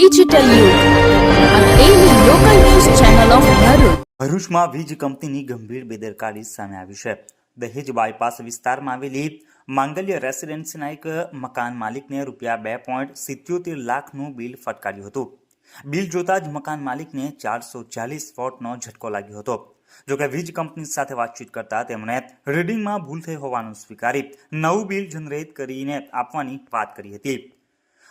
Digital ભરૂચમાં વીજ કંપનીની ગંભીર બેદરકારી સામે આવી છે. દહેજ બાયપાસ વિસ્તારમાં આવેલી માંગલ્ય રેસિડેન્સીના એક મકાન માલિકને રૂપિયા બે પોઈન્ટ સિત્યોતેર લાખનું બિલ ફટકાર્યું હતું. બિલ જોતા જ મકાન માલિકને ચારસો ચાલીસ વોટનો ઝટકો લાગ્યો હતો. જોકે વીજ કંપની સાથે વાતચીત કરતા તેમણે રીડિંગમાં ભૂલ થઈ હોવાનું સ્વીકારી નવું બિલ જનરેટ કરીને આપવાની વાત કરી હતી.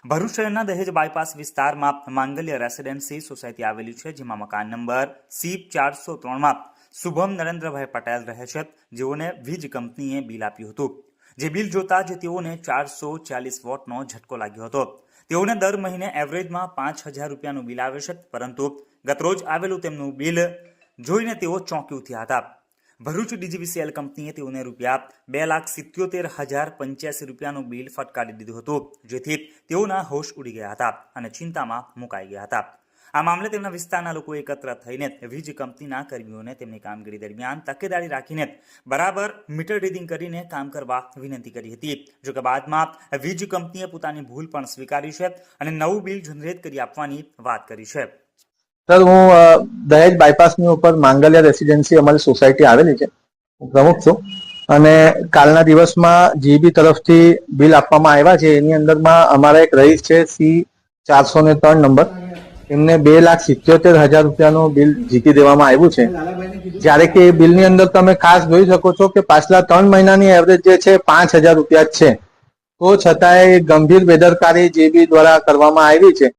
ભરૂચ શહેરના દહેજ બાયપાસ વિસ્તારમાં માંગલ્ય રેસિડેન્સી સોસાયટી આવેલી છે, જેમાં મકાન નંબર સી ચારસો ત્રણમાં શુભમ નરેન્દ્રભાઈ પટેલ રહે છે, જેઓને વીજ કંપનીએ બિલ આપ્યું હતું. જે બિલ જોતા જ તેઓને ચારસો ચાલીસ વોટનો ઝટકો લાગ્યો હતો. તેઓને દર મહિને એવરેજમાં પાંચ હજાર રૂપિયાનું બિલ આવે છે, પરંતુ ગતરોજ આવેલું તેમનું બિલ જોઈને તેઓ ચોંકી ઉઠ્યા હતા. ભરૂચ ડીજીવીસીએલ કંપનીએ તેઓને રૂપિયા બે લાખ સિત્યોતેર હજાર પંચ્યાસી રૂપિયાનું બિલ ફટકારી દીધું હતું, જેથી તેઓના હોશ ઉડી ગયા હતા અને ચિંતામાં મુકાઈ ગયા હતા. આ મામલે તેમના વિસ્તારના લોકો એકત્ર થઈને વીજ કંપનીના કર્મીઓને તેમની કામગીરી દરમિયાન તકેદારી રાખીને બરાબર મીટર રીડિંગ કરીને કામ કરવા વિનંતી કરી હતી. જોકે બાદમાં વીજ કંપનીએ પોતાની ભૂલ પણ સ્વીકારી છે અને નવું બિલ જનરેટ કરી આપવાની વાત કરી છે. સર, હું દહેજ બાયપાસની ઉપર માંગલ્યા રેસિડેન્સી અમારી સોસાયટી આવેલી છે. હું પ્રમુખ છું. અને કાલના દિવસમાં જીબી તરફથી બિલ આપવામાં આવ્યા છે. એની અંદરમાં અમારા એક રહીશ છે સી ચારસો ને ત્રણ નંબર. એમને બે લાખ સિત્યોતેર હજાર રૂપિયાનું બિલ જીતી દેવામાં આવ્યું છે. જ્યારે કે એ બિલની અંદર તમે ખાસ જોઈ શકો છો કે પાછલા ત્રણ મહિનાની એવરેજ જે છે, પાંચ હજાર રૂપિયા જ છે. તો છતાંય ગંભીર બેદરકારી જીબી દ્વારા કરવામાં આવી છે.